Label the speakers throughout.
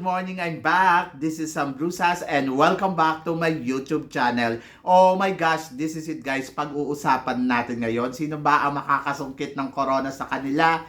Speaker 1: Good morning! I'm back! This is Sam Brusas and welcome back to my YouTube channel. Oh my gosh, this is it guys. Pag-uusapan natin ngayon, sino ba ang makakasungkit ng corona sa kanila?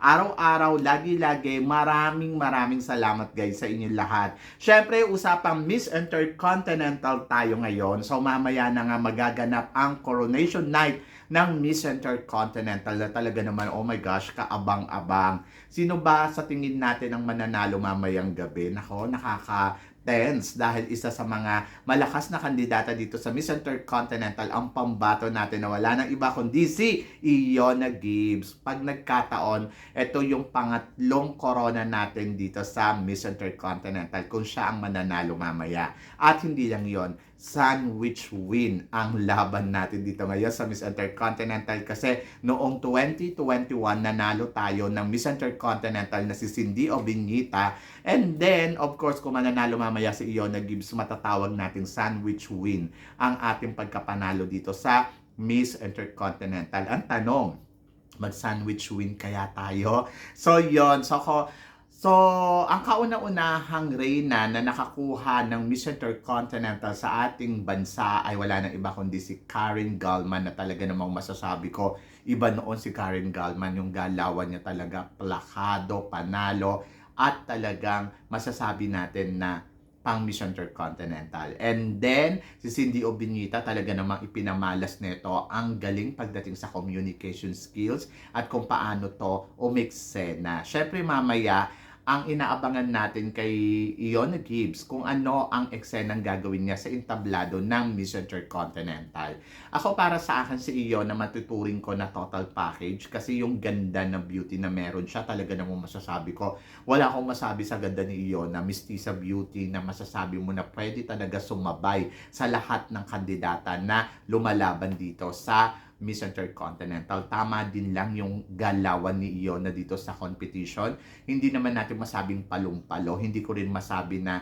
Speaker 1: Araw-araw, lagi-lagi, maraming maraming salamat guys sa inyo lahat. Syempre, usapang Miss Intercontinental tayo ngayon. So mamaya na nga magaganap ang Coronation Night ng Miss Intercontinental na talaga naman, oh my gosh, kaabang-abang. Sino ba sa tingin natin ang mananalo mamayang gabi? Nako, nakaka tense dahil isa sa mga malakas na kandidata dito sa Miss Intercontinental ang pambato natin na wala nang iba kundi si Iona Gibbs. Pag nagkataon, ito yung pangatlong corona natin dito sa Miss Intercontinental kung siya ang mananalo mamaya. At hindi lang yon sandwich win ang laban natin dito ngayon sa Miss Intercontinental kasi noong 2021 nanalo tayo ng Miss Intercontinental na si Cindy Obiñita and then of course kung mananalo mamaya si Iona Gibbs matatawag natin sandwich win ang ating pagkapanalo dito sa Miss Intercontinental. Ang tanong, mag-sandwich win kaya tayo? So yon so ako So, ang kauna-unahang reyna na nakakuha ng Miss Intercontinental sa ating bansa ay wala nang iba kundi si Karen Gallman na talaga namang masasabi ko, iba noon si Karen Gallman, yung galawan niya talaga plakado, panalo, at talagang masasabi natin na pang Miss Intercontinental. And then, si Cindy Obiñita talaga namang ipinamalas nito ang galing pagdating sa communication skills at kung paano to umiksena. Syempre mamaya, ang inaabangan natin kay Iona Gibbs kung ano ang eksenang gagawin niya sa entablado ng Miss Intercontinental. Ako para sa akin si Iona matuturing ko na total package kasi yung ganda na beauty na meron siya talaga namang masasabi ko. Wala akong masabi sa ganda ni Iona, mistisa beauty na masasabi mo na pwede talaga sumabay sa lahat ng kandidata na lumalaban dito sa Miss Intercontinental. Tama din lang yung galawan ni Iona dito sa competition. Hindi naman natin masabing palumpalo. Hindi ko rin masabi na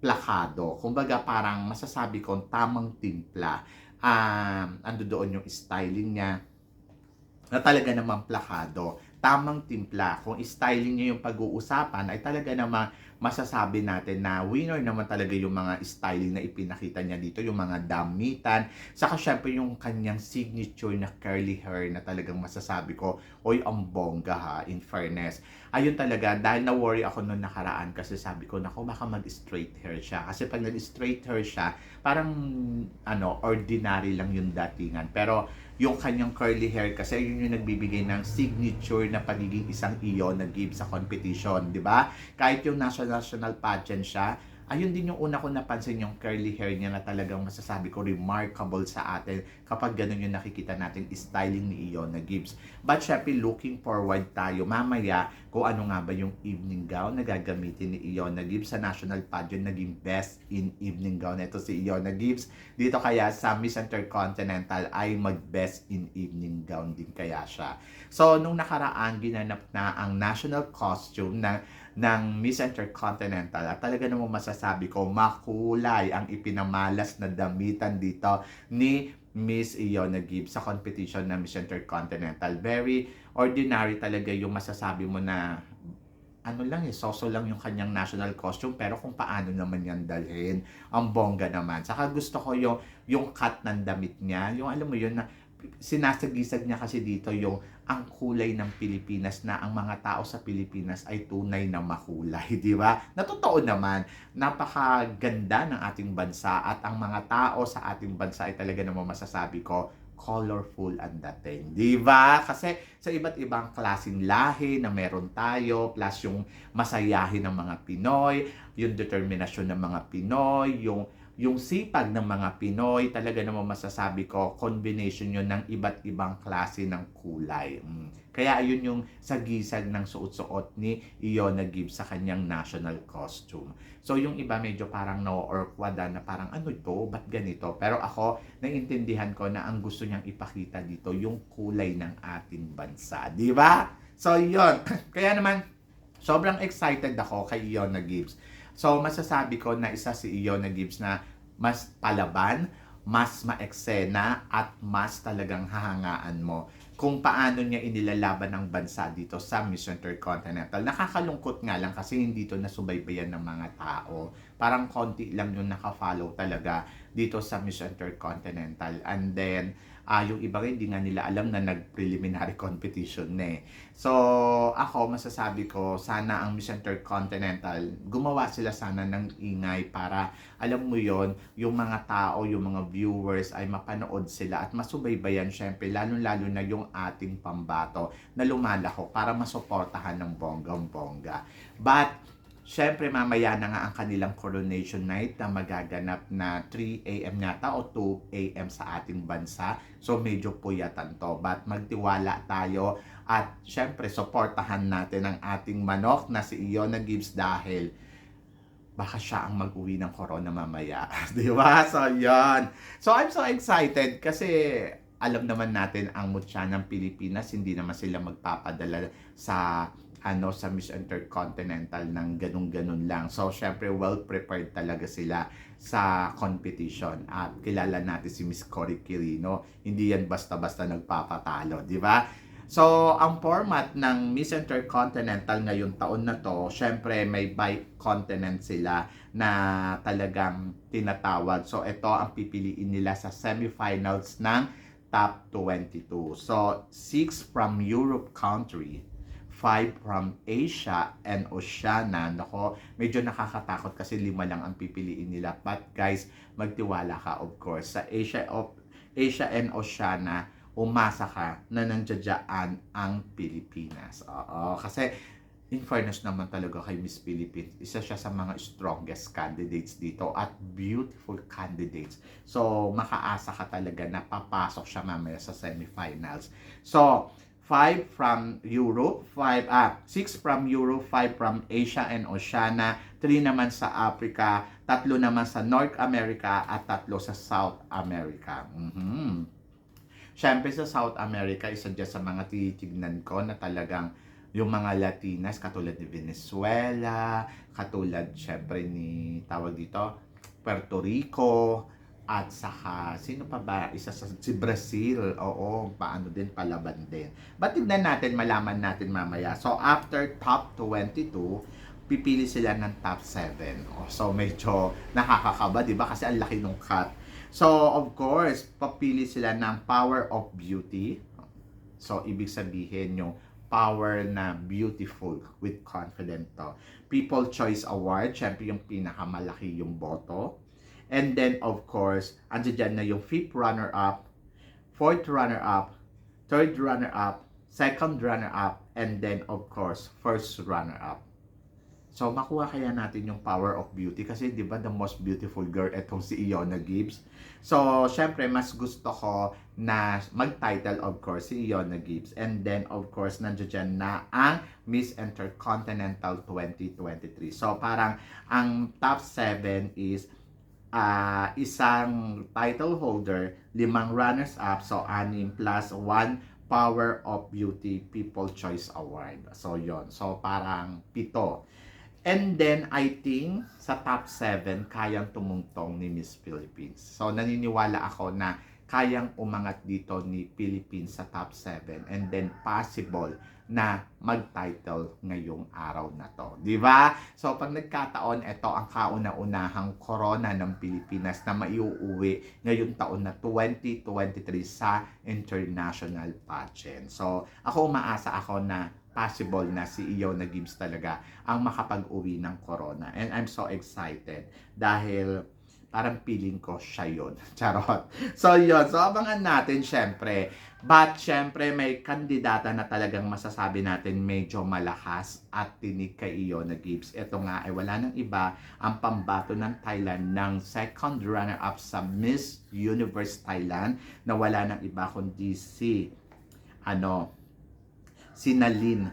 Speaker 1: plakado. Kumbaga parang masasabi ko tamang timpla. Um, ando doon yung styling niya na talaga namang plakado. Tamang timpla. Kung styling niya yung pag-uusapan ay talaga namang masasabi natin na winner naman talaga yung mga styling na ipinakita niya dito, yung mga damitan. Saka syempre yung kanyang signature na curly hair na talagang masasabi ko, oy, ang bongga ha, in fairness. Ayun talaga, dahil na-worry ako noon nakaraan kasi sabi ko, nako baka mag-straight hair siya. Kasi pag nag-straight hair siya, parang ano, ordinary lang yung datingan. Pero yung kanyang curly hair kasi yun yung nagbibigay ng signature na pagiging isang iyo na give sa competition, di ba? Kahit yung national national pageant siya, ayun din yung una ko napansin yung curly hair niya na talagang masasabi ko remarkable sa atin kapag ganun yung nakikita natin styling ni Iona Gibbs. But syempre looking forward tayo mamaya kung ano nga ba yung evening gown na gagamitin ni Iona Gibbs sa national pageant naging best in evening gown. Ito si Iona Gibbs. Dito kaya sa Miss Intercontinental ay mag best in evening gown din kaya siya. So nung nakaraan ginanap na ang national costume na ng Miss Intercontinental at talaga namang masasabi ko makulay ang ipinamalas na damitan dito ni Miss Iona Gibbs sa competition ng Miss Intercontinental. Very ordinary talaga yung masasabi mo na ano lang eh, soso lang yung kanyang national costume pero kung paano naman yan dalhin, ang bongga naman. Saka gusto ko yung, yung cut ng damit niya, yung alam mo yun na sinasagisag niya kasi dito yung ang kulay ng Pilipinas na ang mga tao sa Pilipinas ay tunay na makulay, di ba? Na naman, napakaganda ng ating bansa at ang mga tao sa ating bansa ay talaga namang masasabi ko colorful ang dating. Di ba? Kasi sa iba't ibang klaseng lahi na meron tayo, plus yung masayahin ng mga Pinoy, yung determinasyon ng mga Pinoy, yung yung sipag ng mga Pinoy, talaga naman masasabi ko, combination yun ng iba't ibang klase ng kulay. Mm. Kaya ayun yung sagisag ng suot-suot ni Iona Gibbs sa kanyang national costume. So yung iba medyo parang no or kwada na parang ano ito, ba't ganito? Pero ako, naiintindihan ko na ang gusto niyang ipakita dito yung kulay ng ating bansa. Di ba? So yun. Kaya naman, sobrang excited ako kay Iona Gibbs. So, masasabi ko na isa si Iona Gibbs na mas palaban, mas maeksena, at mas talagang hahangaan mo kung paano niya inilalaban ng bansa dito sa Miss Intercontinental. Nakakalungkot nga lang kasi hindi to nasubaybayan ng mga tao. Parang konti lang yung nakafollow talaga dito sa Miss Intercontinental. And then, ah yung iba rin, hindi nga nila alam na nag-preliminary competition na eh. So, ako, masasabi ko, sana ang Miss Intercontinental, gumawa sila sana ng ingay para, alam mo yon yung mga tao, yung mga viewers ay mapanood sila at masubaybayan syempre, lalo-lalo na yung ating pambato na lumalako para masuportahan ng bonggang-bongga. But, Siyempre, mamaya na nga ang kanilang coronation night na magaganap na 3 a.m. yata o 2 a.m. sa ating bansa. So, medyo puyatan to. But magtiwala tayo at siyempre, supportahan natin ang ating manok na si Iona Gibbs dahil baka siya ang mag-uwi ng corona mamaya. Di ba? So, yan. So, I'm so excited kasi alam naman natin ang mutya ng Pilipinas, hindi naman sila magpapadala sa ano sa Miss Intercontinental ng ganun-ganun lang. So, syempre, well prepared talaga sila sa competition. At kilala natin si Miss Cory Quirino. Hindi yan basta-basta nagpapatalo, di ba? So, ang format ng Miss Intercontinental ngayong taon na to, syempre may bi-continent sila na talagang tinatawag. So, ito ang pipiliin nila sa semifinals ng top 22. So, 6 from Europe country, 5 from Asia and Oceania. Nako, medyo nakakatakot kasi lima lang ang pipiliin nila. But guys, magtiwala ka of course. Sa Asia of Asia and Oceania, umasa ka na nandiyadyaan ang Pilipinas. Oo, kasi in fairness naman talaga kay Miss Philippines, isa siya sa mga strongest candidates dito at beautiful candidates. So, makaasa ka talaga na papasok siya mamaya sa semifinals. So, 5 from Europe, 5 ah 6 from Europe, 5 from Asia and Oceania, 3 naman sa Africa, tatlo naman sa North America at tatlo sa South America. Mhm. Siyempre sa South America, isa dyan sa mga tinitignan ko na talagang yung mga Latinas, katulad ni Venezuela, katulad syempre ni, tawag dito, Puerto Rico, at saka, sino pa ba? Isa sa, si Brazil, oo, paano din, palaban din. But tignan natin, malaman natin mamaya. So, after top 22, pipili sila ng top 7. Oh, so, medyo nakakakaba, di ba? Kasi ang laki ng cut. So, of course, papili sila ng Power of Beauty. So, ibig sabihin yung power na beautiful with confident to. People Choice Award, syempre yung pinakamalaki yung boto. And then, of course, andyan dyan na yung fifth runner-up, fourth runner-up, third runner-up, second runner-up, and then, of course, first runner-up. So, makuha kaya natin yung power of beauty kasi 'di ba the most beautiful girl etong si Iona Gibbs. So, syempre mas gusto ko na mag-title of course si Iona Gibbs and then of course nandiyan na ang Miss Intercontinental 2023. So, parang ang top 7 is ah isang title holder, limang runners-up, so anim plus one Power of Beauty People Choice Award. So, yon So, parang pito. And then, I think, sa top 7, kayang tumungtong ni Miss Philippines. So, naniniwala ako na kayang umangat dito ni Philippines sa top 7 and then possible na mag-title ngayong araw na to. Di ba? So, pag nagkataon, ito ang kauna-unahang corona ng Pilipinas na maiuuwi ngayong taon na 2023 sa international pageant. So, ako umaasa ako na possible na si Iona Gibbs talaga ang makapag-uwi ng corona. And I'm so excited dahil parang feeling ko siya yun. Charot. So, yun. So, abangan natin, syempre. But, syempre, may kandidata na talagang masasabi natin medyo malakas at tinig kay Iona Gibbs. Ito nga ay wala nang iba ang pambato ng Thailand ng second runner-up sa Miss Universe Thailand na wala nang iba kundi si ano, si Nalin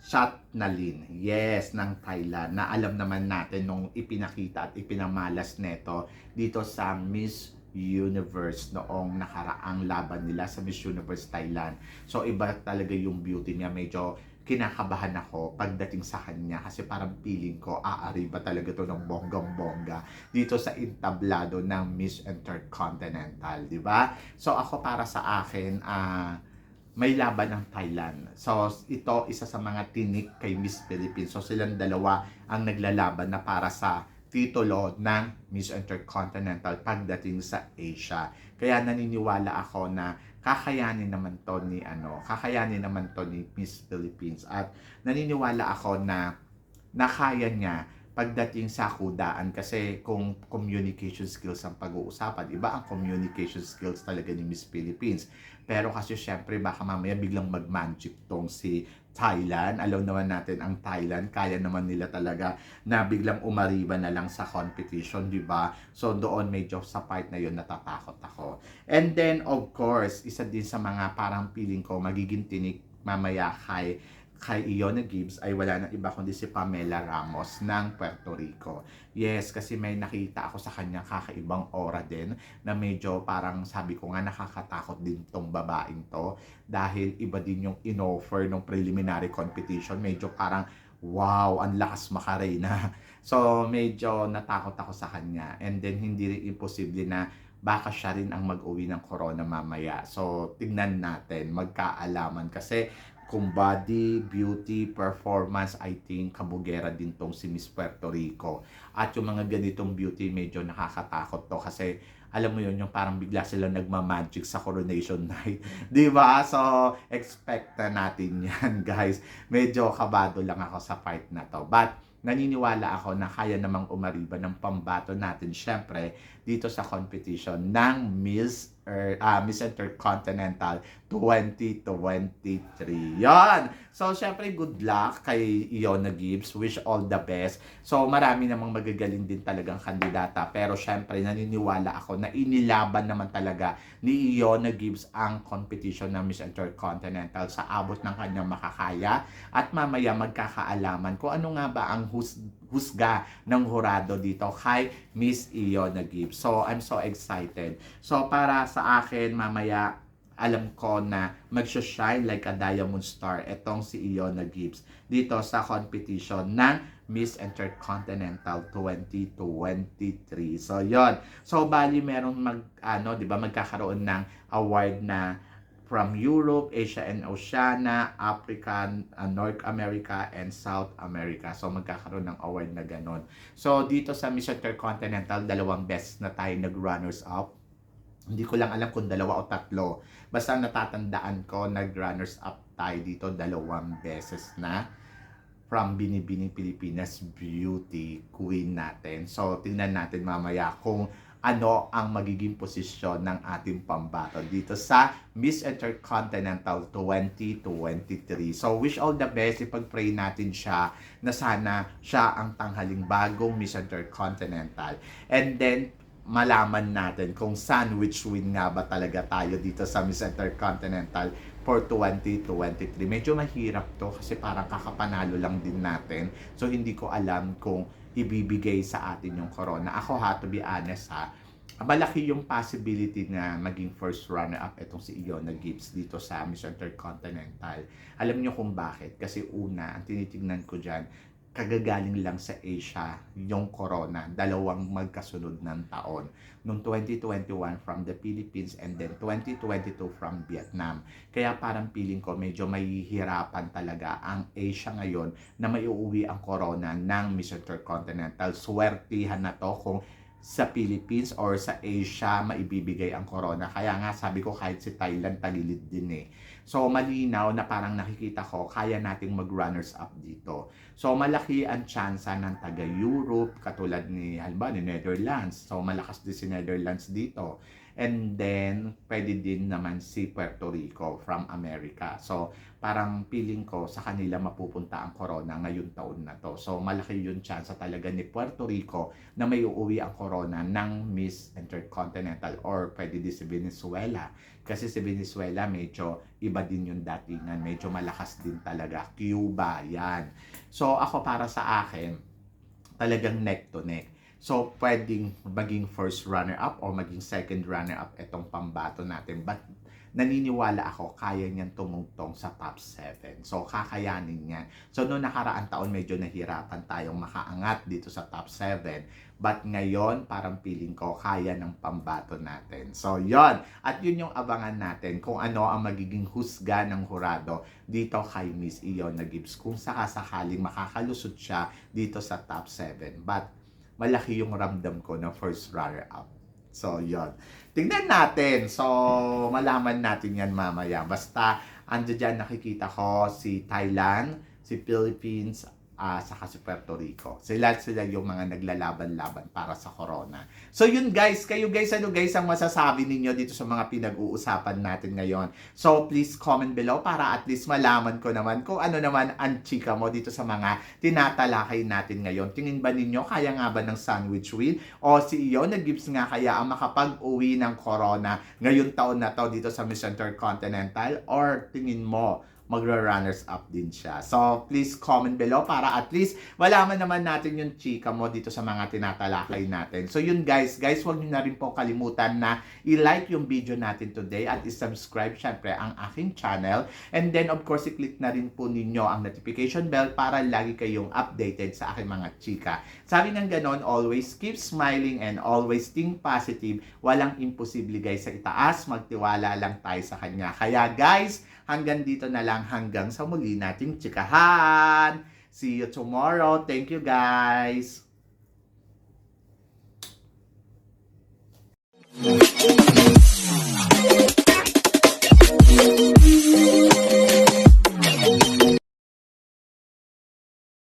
Speaker 1: Shatnalin. Yes, ng Thailand. Na alam naman natin nung ipinakita at ipinamalas neto dito sa Miss Universe noong nakaraang laban nila sa Miss Universe Thailand. So iba talaga yung beauty niya. Medyo kinakabahan ako pagdating sa kanya kasi parang feeling ko aari ba talaga to ng bonggang-bongga dito sa entablado ng Miss Intercontinental, di ba? So ako para sa akin, ah may laban ng Thailand. So, ito isa sa mga tinik kay Miss Philippines. So, silang dalawa ang naglalaban na para sa titulo ng Miss Intercontinental pagdating sa Asia. Kaya naniniwala ako na kakayanin naman to ni ano, kakayanin naman to ni Miss Philippines at naniniwala ako na nakaya niya pagdating sa kudaan kasi kung communication skills ang pag-uusapan, iba ang communication skills talaga ni Miss Philippines. Pero kasi syempre baka mamaya biglang mag-magic tong si Thailand. Alam naman natin ang Thailand, kaya naman nila talaga na biglang umariba na lang sa competition, di ba? So doon medyo sa part na yun natatakot ako. And then of course, isa din sa mga parang feeling ko magiging tinik mamaya kay kay Iona Gibbs ay wala nang iba kundi si Pamela Ramos ng Puerto Rico. Yes, kasi may nakita ako sa kanya kakaibang aura din na medyo parang sabi ko nga nakakatakot din tong babaeng to dahil iba din yung inoffer ng preliminary competition. Medyo parang wow, ang lakas makarena. So medyo natakot ako sa kanya and then hindi rin imposible na baka siya rin ang mag-uwi ng corona mamaya. So, tignan natin, magkaalaman. Kasi kung body, beauty, performance, I think kabugera din tong si Miss Puerto Rico. At yung mga ganitong beauty, medyo nakakatakot to kasi alam mo yun, yung parang bigla sila nagma-magic sa coronation night. Di ba? So, expect na natin yan, guys. Medyo kabado lang ako sa part na to. But, naniniwala ako na kaya namang umariba ng pambato natin syempre dito sa competition ng Miss er, ah, Miss Intercontinental 2023. Yan! So, syempre, good luck kay Iona Gibbs. Wish all the best. So, marami namang magagaling din talagang kandidata. Pero, syempre, naniniwala ako na inilaban naman talaga ni Iona Gibbs ang competition ng Miss Intercontinental sa abot ng kanyang makakaya. At mamaya magkakaalaman kung ano nga ba ang hus husga ng hurado dito kay Miss Iona Gibbs. So, I'm so excited. So, para sa akin, mamaya, alam ko na magsha-shine like a diamond star etong si Iona Gibbs dito sa competition ng Miss Intercontinental 2023. So, yon. So, bali meron mag, ano, di ba, magkakaroon ng award na from Europe, Asia and Oceania, Africa, uh, North America, and South America. So, magkakaroon ng award na ganon. So, dito sa Miss Intercontinental, dalawang best na tayo nag-runners-up. Hindi ko lang alam kung dalawa o tatlo. Basta natatandaan ko, nag-runners up tayo dito dalawang beses na from Binibining Pilipinas Beauty Queen natin. So, tingnan natin mamaya kung ano ang magiging posisyon ng ating pambato dito sa Miss Intercontinental 2023. So, wish all the best. Ipag-pray natin siya na sana siya ang tanghaling bagong Miss Intercontinental. And then, malaman natin kung sandwich win nga ba talaga tayo dito sa Miss Intercontinental for 2023. Medyo mahirap to kasi parang kakapanalo lang din natin. So, hindi ko alam kung ibibigay sa atin yung corona. Ako ha, to be honest ha, malaki yung possibility na maging first runner-up itong si Iona Gibbs dito sa Miss Intercontinental. Alam niyo kung bakit? Kasi una, ang tinitingnan ko dyan, kagagaling lang sa Asia yung corona, dalawang magkasunod ng taon. Noong 2021 from the Philippines and then 2022 from Vietnam. Kaya parang feeling ko medyo mahihirapan talaga ang Asia ngayon na may uuwi ang corona ng Miss Intercontinental. Swertihan na to kung sa Philippines or sa Asia maibibigay ang corona. Kaya nga sabi ko kahit si Thailand tagilid din eh. So malinaw na parang nakikita ko kaya nating mag-runners up dito. So malaki ang tsansa ng taga Europe katulad ni halimbawa ni Netherlands. So malakas din si Netherlands dito. And then, pwede din naman si Puerto Rico from America. So, parang feeling ko sa kanila mapupunta ang corona ngayong taon na to. So, malaki yung chance talaga ni Puerto Rico na may uuwi ang corona ng Miss Intercontinental or pwede din si Venezuela. Kasi si Venezuela medyo iba din yung datingan. Medyo malakas din talaga. Cuba, yan. So, ako para sa akin, talagang neck to neck. So, pwedeng maging first runner-up o maging second runner-up itong pambato natin. But, naniniwala ako, kaya niyan tumungtong sa top 7. So, kakayanin niyan. So, noong nakaraan taon, medyo nahirapan tayong makaangat dito sa top 7. But ngayon, parang feeling ko, kaya ng pambato natin. So, yon At yun yung abangan natin kung ano ang magiging husga ng hurado dito kay Miss Iona Gibbs. Kung sakasakaling makakalusot siya dito sa top 7. But, malaki yung ramdam ko na first runner-up. So, yon Tingnan natin. So, malaman natin yan mamaya. Basta, ando dyan nakikita ko si Thailand, si Philippines, ah saka si Puerto Rico. Sila sila yung mga naglalaban-laban para sa corona. So yun guys, kayo guys, ano guys ang masasabi ninyo dito sa mga pinag-uusapan natin ngayon? So please comment below para at least malaman ko naman kung ano naman ang chika mo dito sa mga tinatalakay natin ngayon. Tingin ba ninyo, kaya nga ba ng sandwich wheel? O si Iona Gibbs nga kaya ang makapag-uwi ng corona ngayong taon na to dito sa Miss Intercontinental? Or tingin mo, magra-runners up din siya. So, please comment below para at least malaman naman natin yung chika mo dito sa mga tinatalakay natin. So, yun guys. Guys, huwag niyo na rin po kalimutan na i-like yung video natin today at i-subscribe syempre ang aking channel. And then, of course, i-click na rin po ninyo ang notification bell para lagi kayong updated sa aking mga chika. Sabi ng ganon, always keep smiling and always think positive. Walang imposible guys sa itaas. Magtiwala lang tayo sa kanya. Kaya guys, Hanggang dito na lang hanggang sa muli nating tsikahan. See you tomorrow. Thank you guys. Thank you.